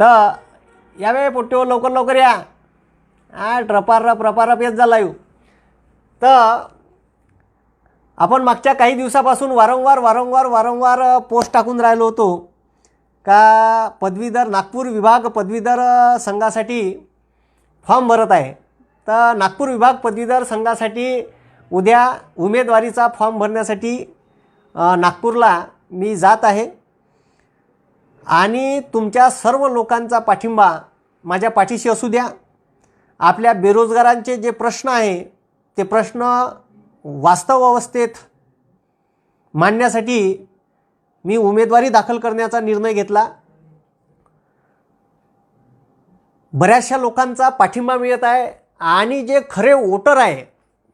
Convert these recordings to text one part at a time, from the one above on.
तर यावे पोट्यो लवकर लवकर या. हा रपारप रपारप येत झाला येऊ तर आपण मागच्या काही दिवसापासून वारंवार वारंवार वारंवार पोस्ट टाकून राहिलो होतो. का पदवीधर नागपूर विभाग पदवीधर संघासाठी फॉर्म भरत आहे. तर नागपूर विभाग पदवीधर संघासाठी उद्या उमेदवारीचा फॉर्म भरण्यासाठी नागपूरला मी जात आहे. आणि तुमच्या सर्व लोकांचा पाठिंबा माझ्या पाठीशी असू द्या. आपल्या बेरोजगारांचे जे प्रश्न आहे ते प्रश्न वास्तव अवस्थेत मांडण्यासाठी मी उमेदवारी दाखल करण्याचा निर्णय घेतला. बऱ्याचशा लोकांचा पाठिंबा मिळत आहे आणि जे खरे वोटर आहे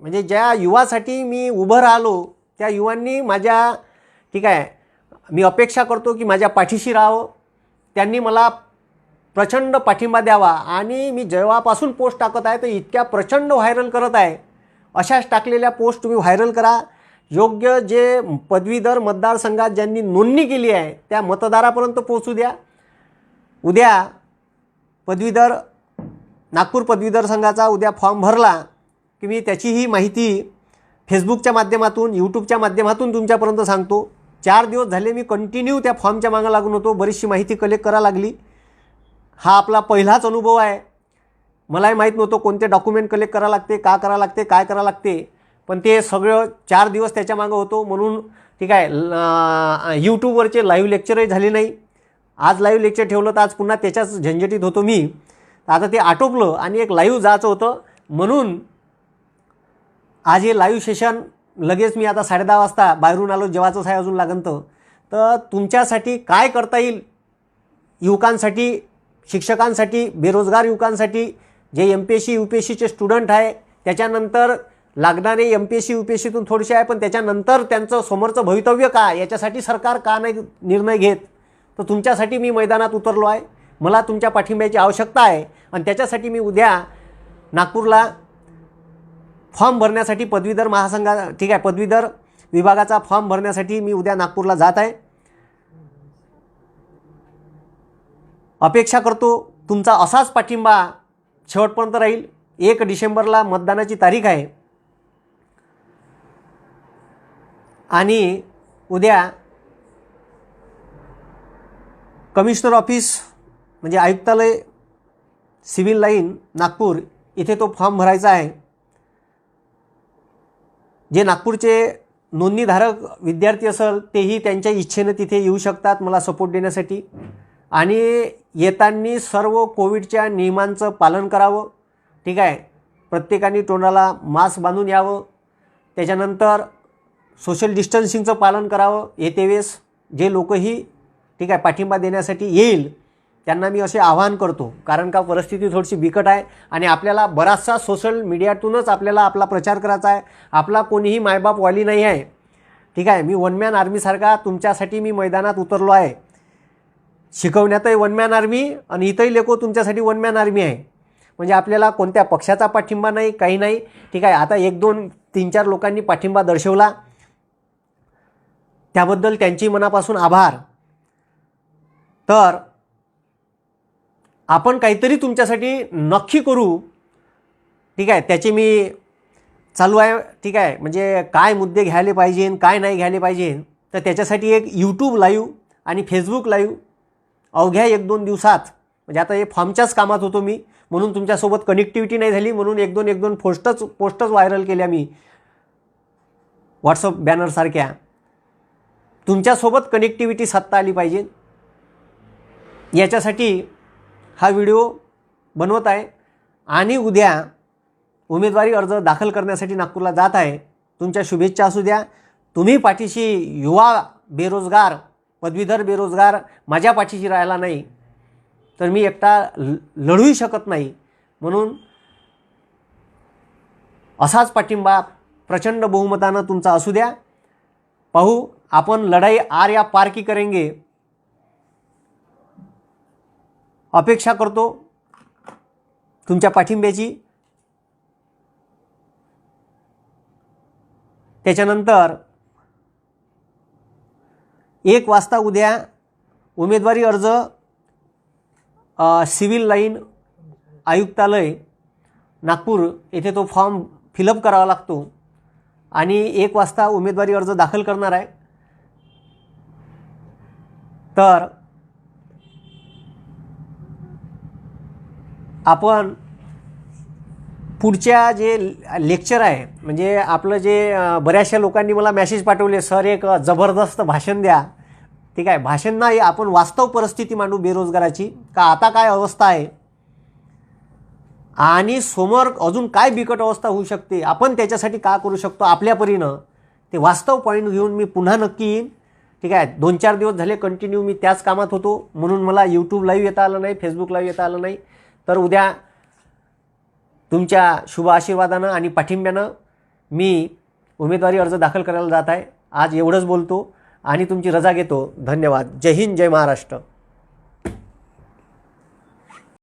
म्हणजे ज्या युवासाठी मी उभं राहिलो त्या युवांनी माझ्या ठीक आहे मी अपेक्षा करतो की माझ्या पाठीशी राहावं. त्यांनी मला प्रचंड पाठिंबा द्यावा. आणि मी जेव्हापासून पोस्ट टाकत आहे तर इतक्या प्रचंड व्हायरल करत आहे. अशाच टाकलेल्या पोस्ट तुम्ही व्हायरल करा. योग्य जे पदवीधर मतदारसंघात ज्यांनी नोंदणी केली आहे त्या मतदारापर्यंत पोहोचू द्या. उद्या पदवीधर नागपूर पदवीधर संघाचा उद्या फॉर्म भरला की मी त्याचीही माहिती फेसबुकच्या माध्यमातून यूट्यूबच्या माध्यमातून तुमच्यापर्यंत सांगतो. चार दिवस झाले मी कंटिन्यू त्या फॉर्मच्या मागं लागून होतो. बरीचशी माहिती कलेक्ट करा लागली. हा आपला पहिलाच अनुभव आहे. मलाही माहीत नव्हतं कोणते डॉक्युमेंट कलेक्ट करा लागते का करा लागते काय करा लागते. पण ते सगळं चार दिवस त्याच्या मागं होतो. म्हणून ठीक आहे ल- यूट्यूबवरचे लाईव्ह लेक्चरही झाले नाही. आज लाईव्ह लेक्चर ठेवलं तर आज पुन्हा त्याच्याच झंझटीत होतो मी. आता ते आटोपलं आणि एक लाईव्ह जायचं होतं. म्हणून आज हे लाईव्ह सेशन लगेच मी आता साडे दहा वाजता बाहेरून आलो जेवाचंच आहे अजून लागन तर तर तुमच्यासाठी काय करता येईल? युवकांसाठी शिक्षकांसाठी बेरोजगार युवकांसाठी जे M P S C U P S सीचे स्टुडंट आहे त्याच्यानंतर लागणारे M P S C U P S सीतून थोडेसे आहे पण त्याच्यानंतर त्यांचं समोरचं भवितव्य काय? याच्यासाठी सरकार का नाही निर्णय घेत? तर तुमच्यासाठी मी मैदानात उतरलो आहे. मला तुमच्या पाठिंब्याची आवश्यकता आहे. आणि त्याच्यासाठी मी उद्या नागपूरला फॉर्म भरण्यासाठी पदवीधर महासंघा ठीक आहे पदवीधर विभागाचा फॉर्म भरण्यासाठी मी उद्या नागपूरला जात आहे. अपेक्षा करतो तुमचा असाच पाठिंबा शेवटपर्यंत राहील. एक डिसेंबरला मतदानाची तारीख आहे. आणि उद्या कमिशनर ऑफिस म्हणजे आयुक्तालय सिव्हिल लाईन नागपूर इथे तो फॉर्म भरायचा आहे. जे नागपूरचे नोंदणीधारक विद्यार्थी असेल तेही त्यांच्या इच्छेनं तिथे येऊ शकतात मला सपोर्ट देण्यासाठी. आणि येताना सर्व कोविडच्या नियमांचं पालन करावं. ठीक आहे? प्रत्येकाने तोंडाला मास्क बांधून यावं. त्याच्यानंतर सोशल डिस्टन्सिंगचं पालन करावं. येते वेळेस जे लोकही ठीक आहे पाठिंबा देण्यासाठी येईल त्यांना मी असे आवाहन करतो. कारण का परिस्थिती थोडीशी बिकट आहे आणि आपल्याला बराचसा सोशल मीडियातूनच आपल्याला आपला प्रचार करायचा आहे. आपला कोणीही मायबाप वाली नाही आहे. ठीक आहे मी वन मॅन आर्मीसारखा तुमच्यासाठी मी मैदानात उतरलो आहे. शिकवण्यातही वन मॅन आर्मी आणि इथंही लेखो तुमच्यासाठी वन मॅन आर्मी आहे. म्हणजे आपल्याला कोणत्या पक्षाचा पाठिंबा नाही काही नाही. ठीक आहे आता एक दोन तीन चार लोकांनी पाठिंबा दर्शवला. त्याबद्दल त्यांची मनापासून आभार. तर आपण काहीतरी तुमच्यासाठी नक्की करू. ठीक आहे त्याचे मी चालू आहे ठीक आहे. म्हणजे काय मुद्दे घ्यायला पाहिजे काय नाही घ्यायला पाहिजे तर त्याच्यासाठी एक यूट्यूब लाईव्ह आणि फेसबुक लाईव्ह अवघ्या एक दोन दिवसात म्हणजे आता हे फॉर्मच्याच कामात होतो मी म्हणून तुमच्यासोबत कनेक्टिव्हिटी नाही झाली म्हणून एक दोन एक दोन पोस्टच पोस्टच व्हायरल केल्या मी. व्हॉट्सअप बॅनरसारख्या तुमच्यासोबत कनेक्टिव्हिटी साधता आली पाहिजे. याच्यासाठी हा व्हिडिओ बनवत आहे आणि उद्या उमेदवारी अर्ज दाखल करण्यासाठी नागपूरला जात आहे. तुमच्या शुभेच्छा असू द्या. तुम्ही पाठीशी युवा बेरोजगार पदवीधर बेरोजगार माझ्या पाठीशी राहिला नाही तर मी एकटा ल लढूही शकत नाही. म्हणून असाच पाठिंबा प्रचंड बहुमतानं तुमचा असू द्या. पाहू आपण लढाई आर या पार की करेंगे. अपेक्षा करतो तुमच्या पाठिंब्याची. त्याच्यानंतर एक वाजता उद्या उमेदवारी अर्ज सिव्हिल लाईन आयुक्तालय नागपूर येथे तो फॉर्म फिलअप करावा लागतो आणि एक वाजता उमेदवारी अर्ज दाखल करणार आहे. तर आपण पुढच्या जे लेक्चर आहे म्हणजे आपलं जे बऱ्याचशा लोकांनी मला मॅसेज पाठवले सर एक जबरदस्त भाषण द्या. ठीक आहे भाषण नाही आपण वास्तव परिस्थिती मांडू बेरोजगाराची का आता काय अवस्था आहे? आणि समोर अजून काय बिकट अवस्था होऊ शकते? आपण त्याच्यासाठी का करू शकतो? आपल्या परीनं. ते वास्तव पॉईंट घेऊन मी पुन्हा नक्की येईन. ठीक आहे दोन चार दिवस झाले कंटिन्यू मी त्याच कामात होतो. म्हणून मला यूट्यूब लाईव्ह येता आलं नाही फेसबुक लाईव्ह येता आलं नाही. तर उद्या तुमच्या शुभ आशीर्वादानं आणि पाठिंब्यानं मी उमेदवारी अर्ज दाखल करायला जात आहे. आज एवढंच बोलतो आणि तुमची रजा घेतो. धन्यवाद. जय हिंद जय महाराष्ट्र.